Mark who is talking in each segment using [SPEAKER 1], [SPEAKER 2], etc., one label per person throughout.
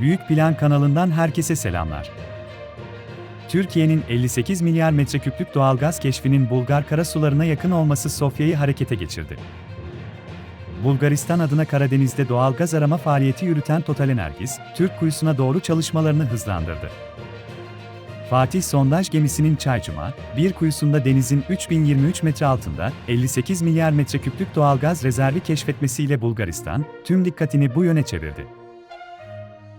[SPEAKER 1] Büyük Plan kanalından herkese selamlar. Türkiye'nin 58 milyar metreküplük doğalgaz keşfinin Bulgar karasularına yakın olması Sofya'yı harekete geçirdi. Bulgaristan adına Karadeniz'de doğalgaz arama faaliyeti yürüten Total Energies, Türk kuyusuna doğru çalışmalarını hızlandırdı. Fatih sondaj gemisinin Çaycuma, bir kuyusunda denizin 3023 metre altında 58 milyar metreküplük doğalgaz rezervi keşfetmesiyle Bulgaristan, tüm dikkatini bu yöne çevirdi.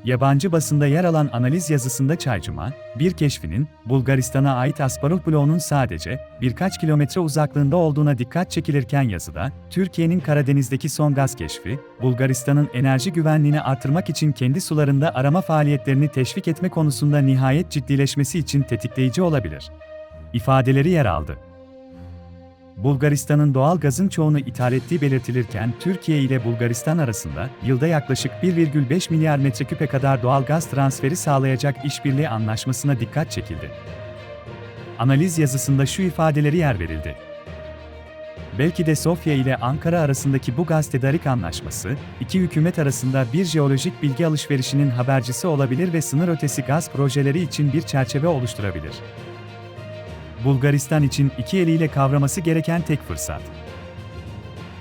[SPEAKER 1] Yabancı basında yer alan analiz yazısında Çaycuma, bir keşfinin Bulgaristan'a ait Asparuh bloğunun sadece birkaç kilometre uzaklığında olduğuna dikkat çekilirken yazıda, Türkiye'nin Karadeniz'deki son gaz keşfi, Bulgaristan'ın enerji güvenliğini artırmak için kendi sularında arama faaliyetlerini teşvik etme konusunda nihayet ciddileşmesi için tetikleyici olabilir. ifadeleri yer aldı. Bulgaristan'ın doğal gazın çoğunu ithal ettiği belirtilirken Türkiye ile Bulgaristan arasında yılda yaklaşık 1,5 milyar metreküpe kadar doğal gaz transferi sağlayacak işbirliği anlaşmasına dikkat çekildi. Analiz yazısında şu ifadeleri yer verildi. Belki de Sofya ile Ankara arasındaki bu gaz tedarik anlaşması, iki hükümet arasında bir jeolojik bilgi alışverişinin habercisi olabilir ve sınır ötesi gaz projeleri için bir çerçeve oluşturabilir. Bulgaristan için iki eliyle kavraması gereken tek fırsat.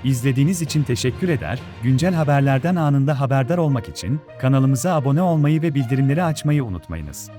[SPEAKER 1] İzlediğiniz için teşekkür eder, güncel haberlerden anında haberdar olmak için kanalımıza abone olmayı ve bildirimleri açmayı unutmayınız.